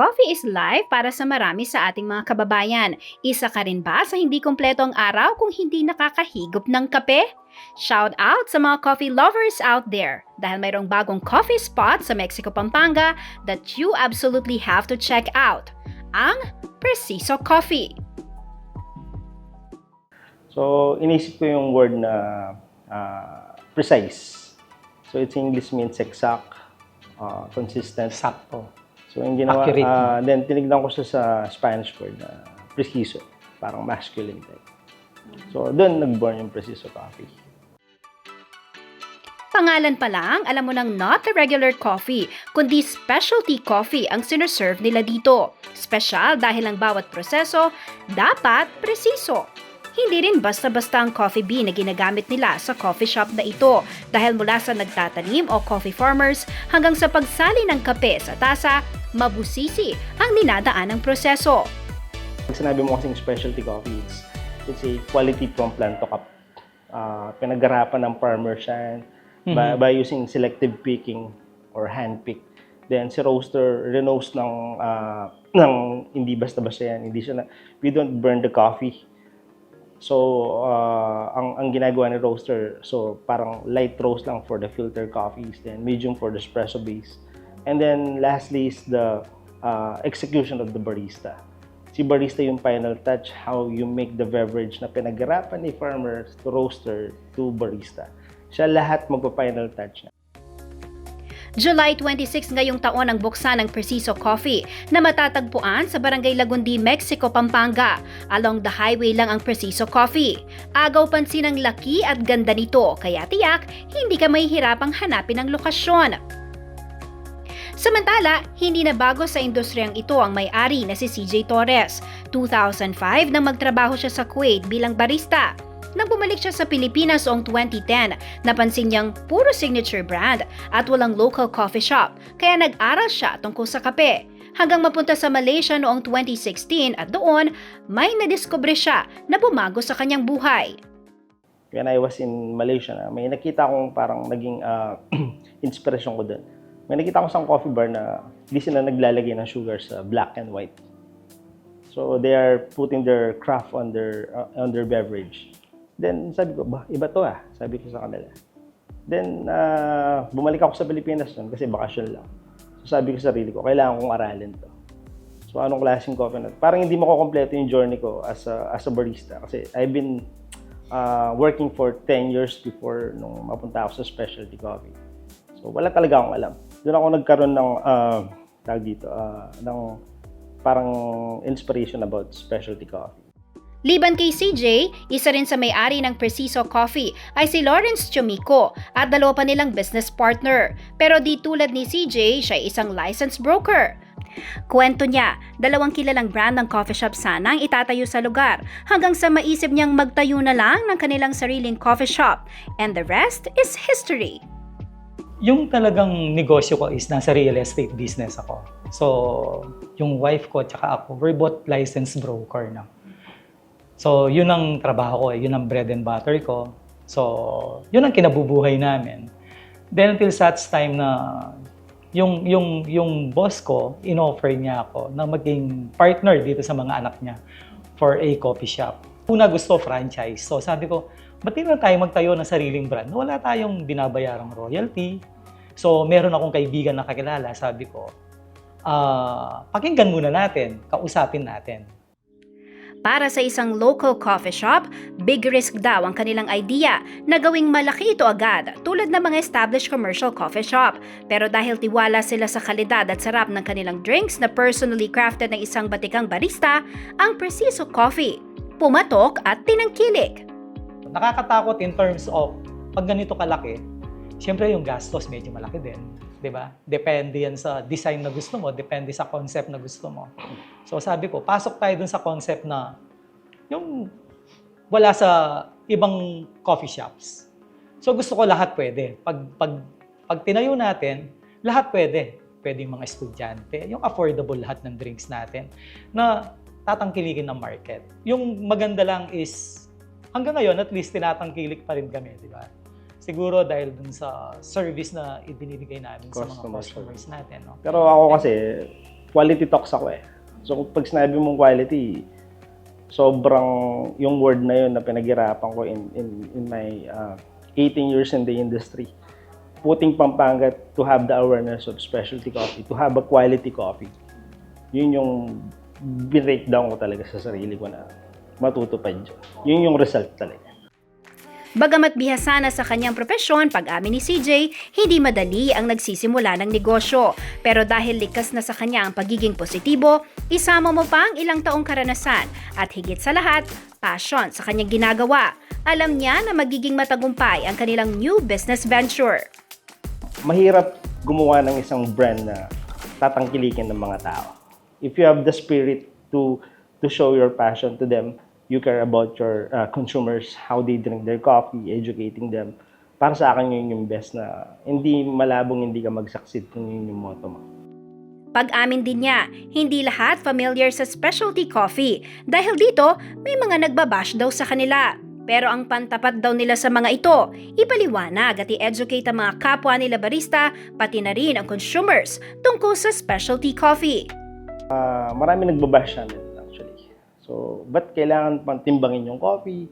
Coffee is life para sa marami sa ating mga kababayan. Isa ka rin ba sa hindi kompleto ang araw kung hindi nakakahigop ng kape? Shout out sa mga coffee lovers out there dahil mayroong bagong coffee spot sa Mexico, Pampanga that you absolutely have to check out. Ang Preciso Coffee. So, inisip ko yung word na ah, precise. So, its English means exact, ah, consistent. Sakto. So, yung ginawa, Accurate. ah, then tinignan ko siya sa Spanish word na preciso, parang masculine type. So, doon nag-born yung preciso coffee. Pangalan pa lang, alam mo nang not a regular coffee, kundi specialty coffee ang sinerserve nila dito. Special dahil ang bawat proseso dapat presiso. Hindi rin basta-basta ang coffee bean na ginagamit nila sa coffee shop na ito dahil mula sa nagtatanim o coffee farmers hanggang sa pagsali ng kape sa tasa, mabusisi ang dinadaan ng proseso. Pag sinabi mo kasing specialty coffee, it's, it's a quality from plant to cup. Ah, pinagarapan ng farmer siya by, by using selective picking or hand pick. Then si roaster renos ng ah, ng hindi basta-basta yan. Hindi siya na, we don't burn the coffee. So, ah, ang ang ginagawa ni roaster, so parang light roast lang for the filter coffees, then medium for the espresso base. And then lastly is the ah, execution of the barista. Si barista yung final touch, how you make the beverage na pinaghirapan ni farmer to roaster to barista. Siya lahat magpa-final touch na. July 26 ngayong taon ang buksan ng Preciso Coffee na matatagpuan sa Barangay Lagundi, Mexico, Pampanga. Along the highway lang ang Preciso Coffee. Agaw pansin ang laki at ganda nito kaya tiyak hindi ka mahihirapang hanapin ang lokasyon. Samantala, hindi na bago sa industriyang ito ang may-ari na si CJ Torres. 2005 nang magtrabaho siya sa Kuwait bilang barista. Nang bumalik siya sa Pilipinas noong 2010, napansin niyang puro signature brand at walang local coffee shop, kaya nag-aral siya tungkol sa kape. Hanggang mapunta sa Malaysia noong 2016 at doon, may nadiskubre siya na bumago sa kanyang buhay. When I was in Malaysia, may nakita akong parang naging ah, inspiration ko doon. May nakita ko sa coffee bar na hindi sila naglalagay ng sugar sa black and white. So they are putting their craft on their uh, on their beverage. Then sabi ko, ba, iba to ah. Sabi ko sa kanila. Then ah, bumalik ako sa Pilipinas noon kasi bakasyon lang. So sabi ko sa sarili ko, kailangan kong aralin to. So anong klaseng coffee na? Parang hindi makukompleto yung journey ko as a, as a barista kasi I've been uh, working for 10 years before nung mapunta ako sa specialty coffee. So wala talaga akong alam. Doon ako nagkaroon ng uh, tawag dito, uh, ng parang inspiration about specialty coffee. Liban kay CJ, isa rin sa may-ari ng Preciso Coffee ay si Lawrence Chumico at dalawa pa nilang business partner. Pero di tulad ni CJ, siya ay isang licensed broker. Kwento niya, dalawang kilalang brand ng coffee shop sana ang itatayo sa lugar hanggang sa maisip niyang magtayo na lang ng kanilang sariling coffee shop and the rest is history. Yung talagang negosyo ko is nasa real estate business ako. So, yung wife ko at ako, we're both licensed broker na. So, yun ang trabaho ko, yun ang bread and butter ko. So, yun ang kinabubuhay namin. Then until such time na yung yung yung boss ko inoffer niya ako na maging partner dito sa mga anak niya for a coffee shop. Una gusto franchise. So sabi ko, ba't na tayo magtayo ng sariling brand? Wala tayong binabayarang royalty. So meron akong kaibigan na kakilala, sabi ko, ah, pakinggan muna natin, kausapin natin. Para sa isang local coffee shop, big risk daw ang kanilang idea na gawing malaki ito agad tulad ng mga established commercial coffee shop. Pero dahil tiwala sila sa kalidad at sarap ng kanilang drinks na personally crafted ng isang batikang barista, ang Preciso Coffee, pumatok at tinangkilik. Nakakatakot in terms of pag ganito kalaki, syempre yung gastos medyo malaki din. 'di ba? Depende yan sa design na gusto mo, depende sa concept na gusto mo. So sabi ko, pasok tayo dun sa concept na yung wala sa ibang coffee shops. So gusto ko lahat pwede. Pag, pag, pag tinayo natin, lahat pwede. Pwede yung mga estudyante, yung affordable lahat ng drinks natin na tatangkilikin ng market. Yung maganda lang is, hanggang ngayon, at least tinatangkilik pa rin kami, di ba? Siguro dahil dun sa service na ibinibigay namin sa mga Customer customers natin. No? Pero ako kasi, quality talks ako eh. So pag sinabi mong quality, sobrang yung word na yun na pinaghirapan ko in in in my uh, 18 years in the industry. Putting Pampanga to have the awareness of specialty coffee, to have a quality coffee. Yun yung breakdown ko talaga sa sarili ko na matutupad yun. Yun yung result talaga. Bagamat bihasa na sa kanyang propesyon, pag-amin ni CJ, hindi madali ang nagsisimula ng negosyo. Pero dahil likas na sa kanya ang pagiging positibo, isama mo pa ang ilang taong karanasan at higit sa lahat, passion sa kanyang ginagawa. Alam niya na magiging matagumpay ang kanilang new business venture. mahirap gumawa ng isang brand na tatangkilikin ng mga tao. If you have the spirit to to show your passion to them, you care about your uh, consumers, how they drink their coffee, educating them. Para sa akin yun yung best na hindi malabong hindi ka mag-succeed kung yun yung motto mo. Pag-amin din niya, hindi lahat familiar sa specialty coffee dahil dito may mga nagbabash daw sa kanila. Pero ang pantapat daw nila sa mga ito, ipaliwanag at i-educate ang mga kapwa nila barista pati na rin ang consumers tungkol sa specialty coffee. Ah, marami nagbabash sa amin. So, ba't kailangan pang timbangin yung coffee?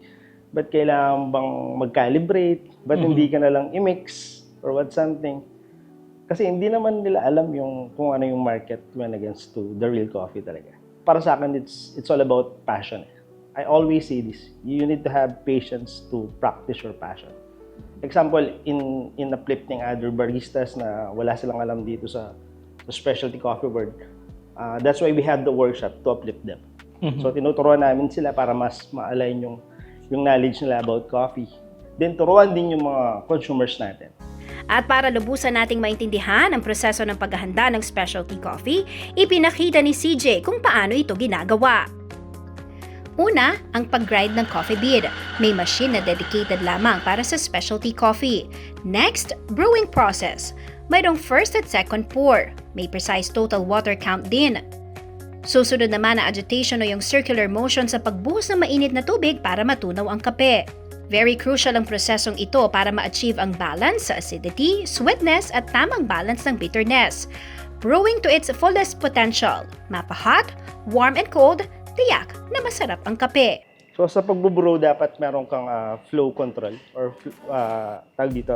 Ba't kailangan bang mag-calibrate? Ba't hindi ka na lang i-mix or what something? Kasi hindi naman nila alam yung kung ano yung market when against to the real coffee talaga. Para sa akin, it's, it's all about passion. I always say this, you need to have patience to practice your passion. Example, in in uplifting other baristas na wala silang alam dito sa, sa specialty coffee world, uh, that's why we have the workshop to uplift them. So tinuturuan namin sila para mas ma-align yung yung knowledge nila about coffee. Then turuan din yung mga consumers natin. At para lubusan nating maintindihan ang proseso ng paghahanda ng specialty coffee, ipinakita ni CJ kung paano ito ginagawa. Una, ang pag-grind ng coffee bean. May machine na dedicated lamang para sa specialty coffee. Next, brewing process. Mayroong first at second pour. May precise total water count din. Susunod naman na agitation o yung circular motion sa pagbuhos ng mainit na tubig para matunaw ang kape. Very crucial ang prosesong ito para ma-achieve ang balance sa acidity, sweetness at tamang balance ng bitterness. Brewing to its fullest potential. Mapa-hot, warm and cold, tiyak na masarap ang kape. So sa pagbubrew dapat meron kang ah, flow control or uh, tawag dito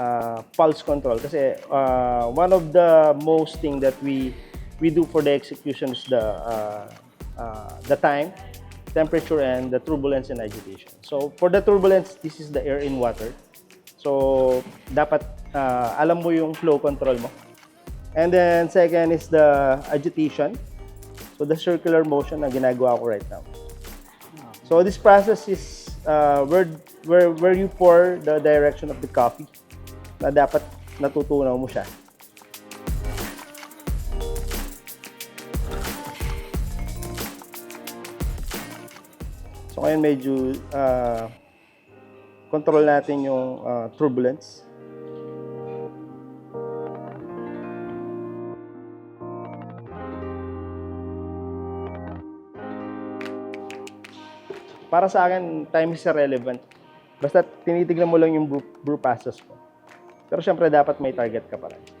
ah, pulse control kasi ah, one of the most thing that we we do for the execution is the ah, ah, the time, temperature and the turbulence and agitation. So for the turbulence this is the air in water. So dapat ah, alam mo yung flow control mo. And then second is the agitation. So the circular motion na ginagawa ko right now. So this process is uh, where, where, where you pour the direction of the coffee na dapat natutunaw mo siya. So ngayon medyo uh, control natin yung uh, turbulence. para sa akin, time is irrelevant. Basta tinitignan mo lang yung brew, brew process mo. Pero syempre, dapat may target ka pa rin.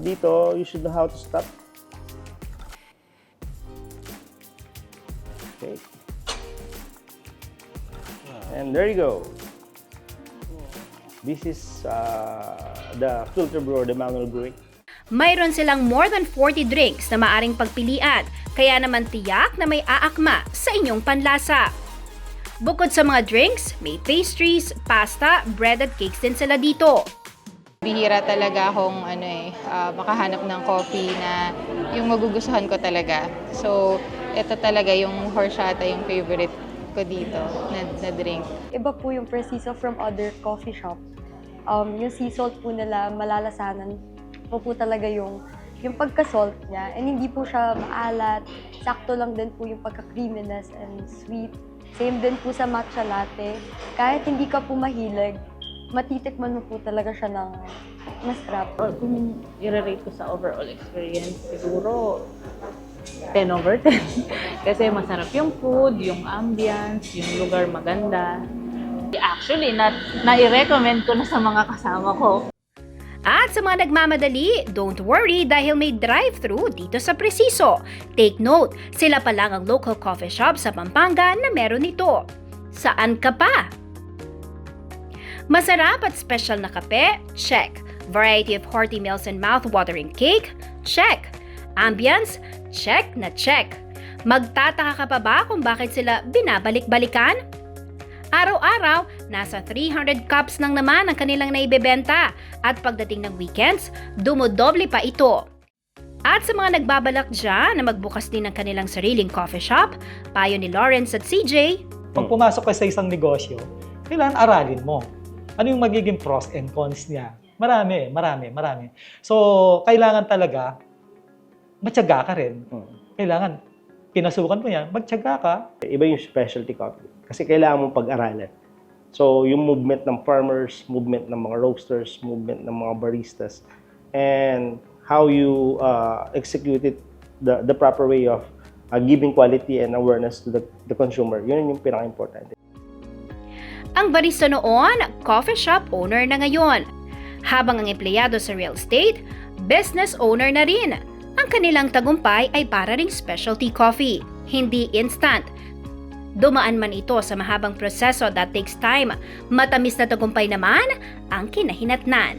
Dito, you should know how to stop. Okay. And there you go. This is uh, the filter brewer, the manual brewing. Mayroon silang more than 40 drinks na maaring pagpilian, kaya naman tiyak na may aakma sa inyong panlasa. Bukod sa mga drinks, may pastries, pasta, bread at cakes din sila dito. Bihira talaga akong ano eh, ah, makahanap ng coffee na yung magugustuhan ko talaga. So, ito talaga yung horchata yung favorite ko dito na, na drink. Iba po yung preciso from other coffee shop. Um, yung sea salt po nila, malalasanan po po talaga yung yung pagka-salt niya. And hindi po siya maalat. Sakto lang din po yung pagka-creaminess and sweet. Same din po sa matcha latte. Kahit hindi ka po mahilig, matitikman mo po talaga siya ng masarap. or kung i-rate ko sa overall experience, siguro 10 over 10. Kasi masarap yung food, yung ambience, yung lugar maganda. Actually, na, na-recommend ko na sa mga kasama ko. At sa mga nagmamadali, don't worry dahil may drive-thru dito sa Preciso. Take note, sila pa lang ang local coffee shop sa Pampanga na meron nito. Saan ka pa? Masarap at special na kape? Check. Variety of hearty meals and mouth-watering cake? Check. Ambience? Check na check. Magtataka ka pa ba kung bakit sila binabalik-balikan? Araw-araw, nasa 300 cups lang naman ang kanilang naibebenta at pagdating ng weekends, dumodoble pa ito. At sa mga nagbabalak dyan na magbukas din ng kanilang sariling coffee shop, payo ni Lawrence at CJ, Pag pumasok ka sa isang negosyo, kailangan aralin mo. Ano yung magiging pros and cons niya? Marami, marami, marami. So, kailangan talaga, matyaga ka rin. Hmm. Kailangan, pinasukan mo yan, magtyaga ka. Iba yung specialty coffee. Kasi kailangan mong pag-aralan. So, yung movement ng farmers, movement ng mga roasters, movement ng mga baristas, and how you uh, execute it the, the proper way of uh, giving quality and awareness to the, the consumer. Yun yung pinaka-importante. Ang barista noon, coffee shop owner na ngayon. Habang ang empleyado sa real estate, business owner na rin. Ang kanilang tagumpay ay para ring specialty coffee, hindi instant. Dumaan man ito sa mahabang proseso that takes time, matamis na tagumpay naman ang kinahinatnan.